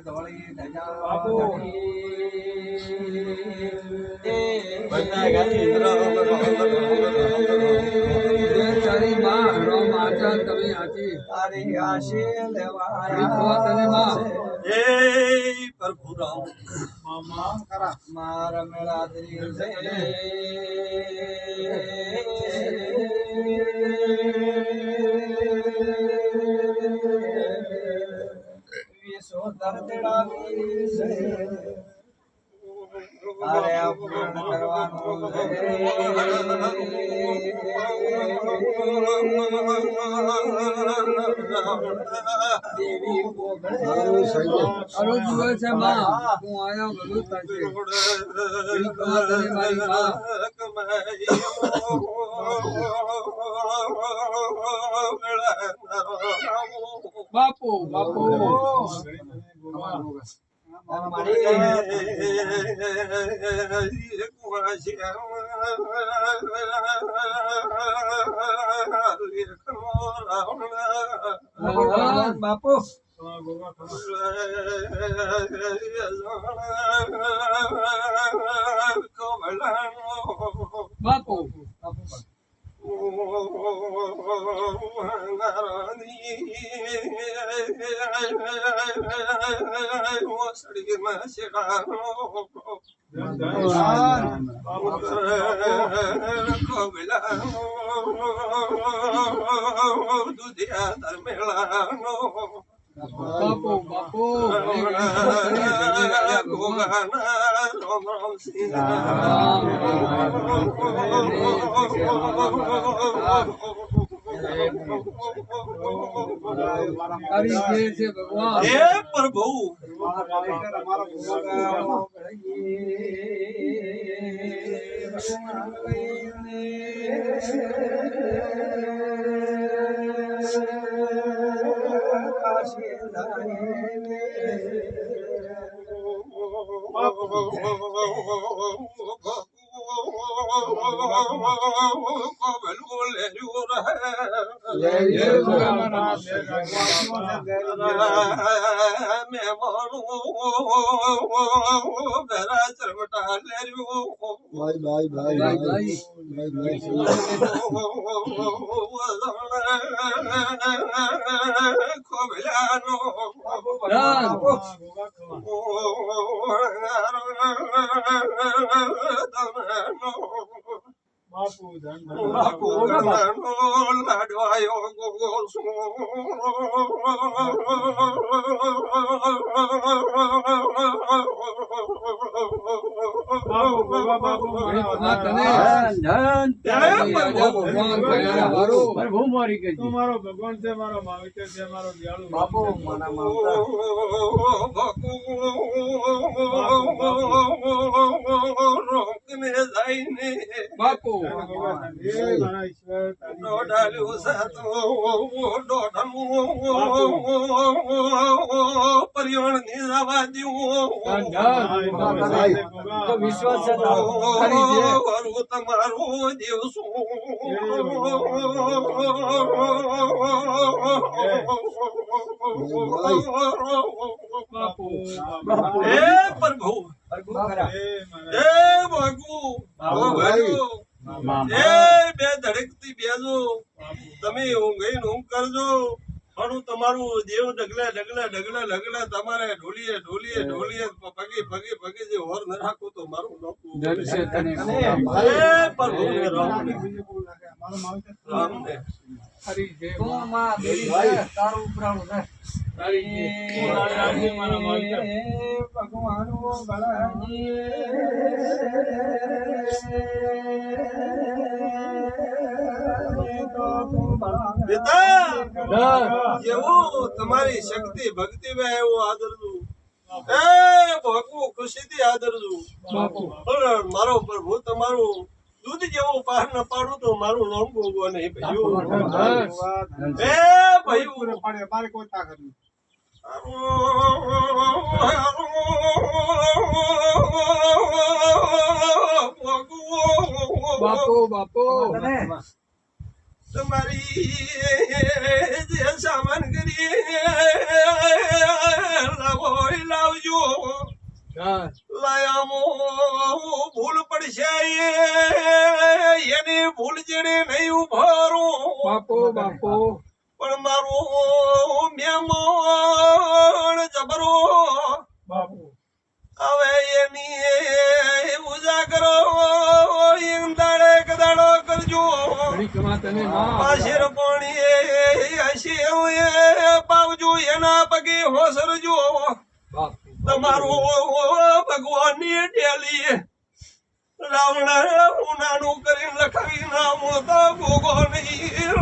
ધોળી ધજા બધા ગાતી આજી તારી આશે વિખવા તને માં. જય પ્રભુ રામ. મારા મેળા દિલ છે વિશ્વ આ પૂર્ણ કરવાનું દેવી અરુ છે માં હું આયો ગલું થશે બાપુ બાપુ. મારી ભગવાન બાપુ ગોવા ખરા બાપુ બાપુ બાપુ તારી જે છે ભગવાન હે પ્રભુ ભાઈ ભાઈ બાપુ મારો ભગવાન છે મારો માવિતર છે મારો દયાળુ બાપુ મારા માવતર જઈને બાપુ. સાતો પરિવણની જવા તો વિશ્વાસ છે તમારું બાપુ પ્રભુ. બે ધડકતી બેજો. તમે ઊંઘી ઊંઘ કરજો. પણ તમારું દેવ ડગલે ડગલે ડગલે ડગલે તમારે ઢોલીએ ઢોલીએ ઢોલીએ પગી પગી પગી જે હોર ન રાખો તો મારું નોકું છે તને પર પ્રભુ ને રામ ને. મારો માવિતર રામ ને. તારી જે તું માં. દેવી છે, તારું ઉપરાણું છે. ભગવાન જેવું તમારી શક્તિ ભક્તિ માં એવું આદરજું એ ભગવું ખુશીથી આદરજું બાપુ. પણ મારો પ્રભુ તમારું દૂધ જેવો પાર ન પાડું તો મારું નામ ભોગવા નહીં. ભાઈ એ પડે મારે કોઈ તાકાત નથી બાપુ બાપો. તમારી જે સામાન કરી લાવો લાવજો. લાયામો ભૂલ પડશે એની ભૂલ જેને નહીં ઉભારું. બાપો બાપો. પણ મારું મહેમાન પાણી પાવજો એના પગે હોસરજો. તમારું ભગવાનની ડેલી રાવણ ઉનાનું કરીને લખાવી નામ તો ભોગો નહીં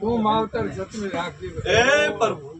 તું માવતર જતું રાખજે એ પ્રભુ.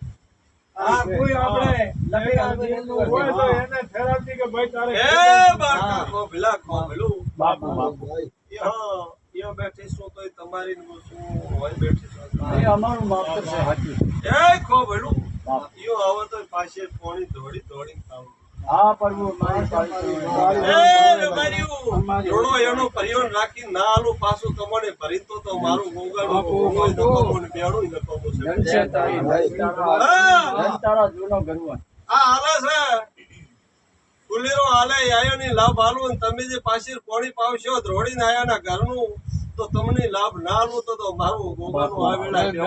કોઈ આપણે કોઈ તો એને થેરાપી કે ભાઈ તારે એ બાળકા કો ભલા કો ભલું. બાપુ બાપુ. યા યા બેઠી છો તોય તમારી ને શું હોય બેઠી છો એ અમારું માપતર છે. સાચું એ ખો ભલું. યો આવો તો પાછે પોણી દોડી દોડી ખાવ. હા પ્રભુ મારી પાડી એ રબાર્યું જોડો એનો પરિયોન રાખી ના આલું પાછું તમને ભરી તો તો મારું ગોગાનું હોય તો કમોને બેડું ને કમો છે ધનશે તારી ધન તારા હા ધન તારા જૂનો ગરવા આ હાલે છે ફુલેરો હાલે આયો ની લાભ હાલો ને તમે જે પાછી કોણી પાવશો ધોડીને આયા ના ઘરનું તો તમને લાભ ના આલું તો તો મારું ગોગાનું આવેલા ને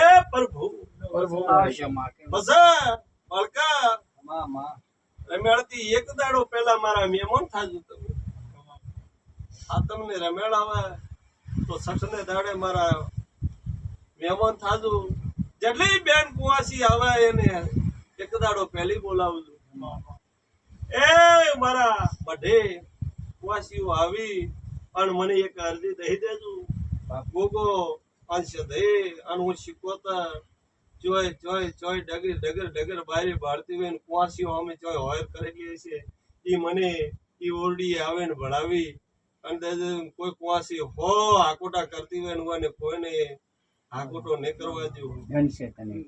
એ પ્રભુ એક દાડો પહેલા મારા મહેમાન થાજો તમે. આ તમને રમેળાવે તો સઠને દાડે મારા મહેમાન થાજો. જેટલી બેન કુવાસી આવે એને એક દાડો પહેલી બોલાવજો. એ મારા બઢે કુવાસીઓ આવી અને મને એક અરજી દઈ દેજો. ગોગો અંશ દે અને હું શીખવતા ચોય ચોય ચોય ડગર ડગર ડગર બારી ભારતી હોય કુવાસીઓ અમે ચોય કરી કરેલી છે એ મને એ ઓરડી આવે ને ભણાવી. અને કોઈ કુવાસી હો હાકોટા કરતી હોય ને કોઈને કોઈને હાકોટો નહીં કરવા તને.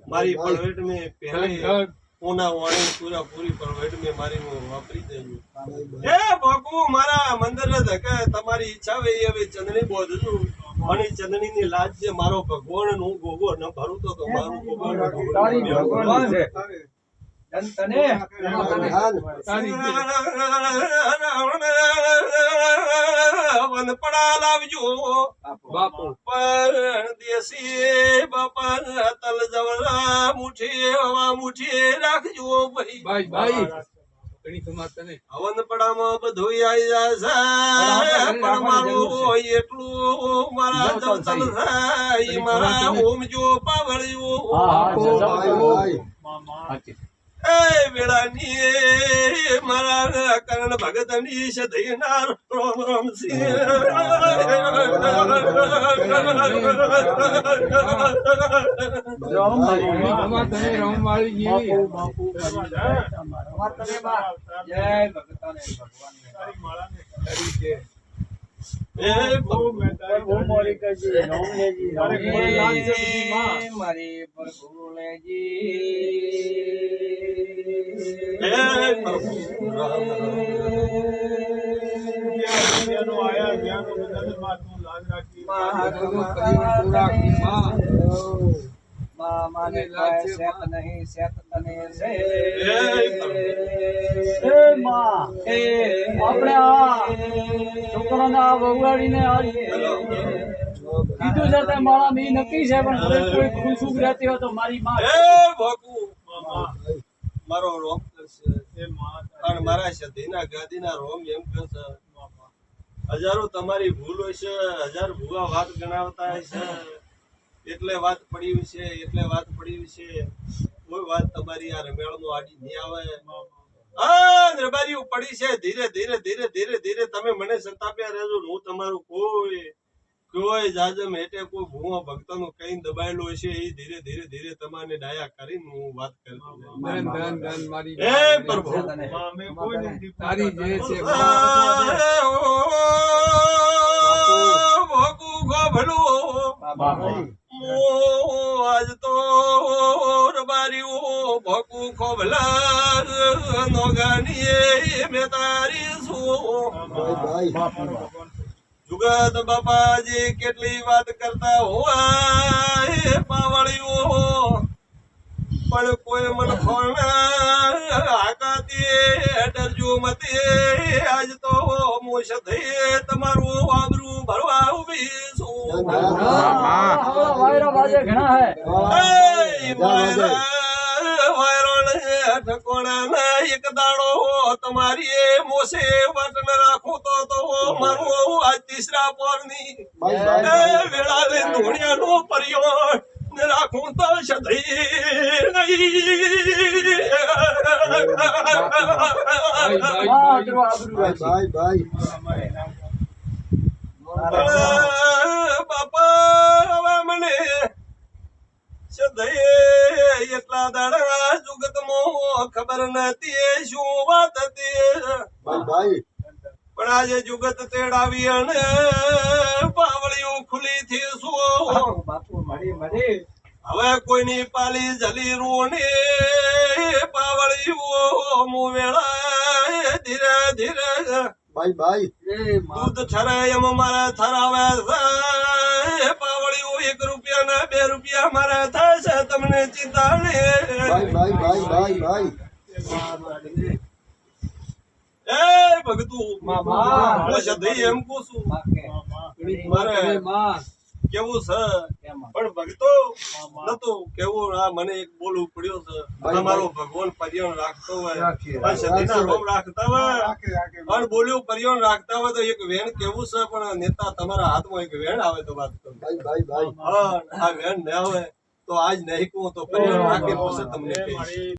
મારી પરવેટ મેં પહેલે. પૂના વાણી પૂરા પૂરી પરવેટ મેં મારી હું વાપરી દેજો. એ બાપુ મારા મંદિર ધકે તમારી ઈચ્છા હોય એ હવે ચંદણી બોધજો અને ચંદની ની લાજ છે મારો ભગવાનનું ગોગો ન ભરું તો મારું ભગવાન ભગવાન. છે. ધન તને તારી વનપડા લાવજો. બાપુ. પણ બાપા તલ જવરા મુઠી હવા મુઠી રાખજો ભાઈ. ભાઈ ભાઈ. ઘણી કમા તને હવનપડામાં બધું આવી જશે પણ મારું એટલું મારા દર્શન થાય. મારા ઓમ જો પાવળ્યું. એ વેળાની મારા કરણ ભગતની સદૈનાર રોમ રોમ રામ જેવી બાપુ જય ભગતાને ભગવાન મોરી પ્રભુ લેજી એ પ્રભુ રામ જ્ઞાનો આયા જ્ઞાનો બધાને માં લાજ રાખી. માં. માને નહીં એ આપણે આ છે તે મારા મી નક્કી છે. પણ હજારો તમારી ભૂલ હોય છે, હજાર ભૂવા વાત ગણાવતા છે એટલે વાત પડી છે, એટલે વાત પડી છે. કોઈ વાત તમારી આ રમેળમાં આડી નહીં આવે? આ પડી છે. ધીરે ધીરે ધીરે ધીરે ધીરે તમે મને સંતાપ્યા રહેજો. હું તમારું કોઈ કોઈ જાજમ હેઠે કોઈ ભૂવા ભક્તોનું કઈ દબાયેલું હશે એ ધીરે ધીરે ધીરે તમારે ડાયા કરીને હું વાત કરી ધન ધન ધન મારી હે પ્રભુ. અમે કોઈ નથી તારી જે છે ભોગું ગોભલું. આજ તો રબારીઓ ભોગુ ખોભલા નો ગાનીએ મેં તારી શું જુગત બાપાજી કેટલી વાત કરતા હોવા પાવળીઓ. પણ કોઈ મન ખોણા આકાતી ડરજો મતે. આજ તો મોશ થઈ તમારું આબરું ભરવા ઊભી છું. વાયરા બાજે ઘણા હે. એ વાયરા વાયરોને ઠકોણા ના એક દાડો તમારી એ મોસે વટન રાખું તો તો મારું આ તીસરા પોરની. એ ધોણિયા નો પરિયોણ ને રાખું તો સધઈ નહીં. ભાઈ આદરું આદરું રાખી. બાપા હવે મને સધઈ એટલા દાડા જુગતમાં ખબર નથી શું વાત હતી. પણ આજે જુગત તેડાવી અને પાવળીઓ ખુલી થી શું હવે કોઈની પાલી જલી રૂને પાવળીઓ મુ વેળા ધીરે ધીરે. ભાઈ ભાઈ દૂધ ઠરે એમ મારે પાવળીઓ એક રૂપિયા ના બે રૂપિયા મારા થશે તમને ચિંતા નહીં એ ભગતુ મામા. હું એમ કહું છું મારે કેવું છે? પણ ભગતો નતું કેવું આ મને એક બોલવું પડ્યો છે. તમારો ભગવાન પર્યાવરણ રાખતો હોય. સતીના રોમ રાખતા હોય. પણ બોલ્યું પર્યાવરણ રાખતા હોય તો એક વેણ કેવું છે? પણ નેતા તમારા હાથમાં એક વેણ આવે તો વાત કરો. હા આ વેણ ના આવે તો આજ નહીં કહું તો પર્યાવરણ રાખે પછી તમને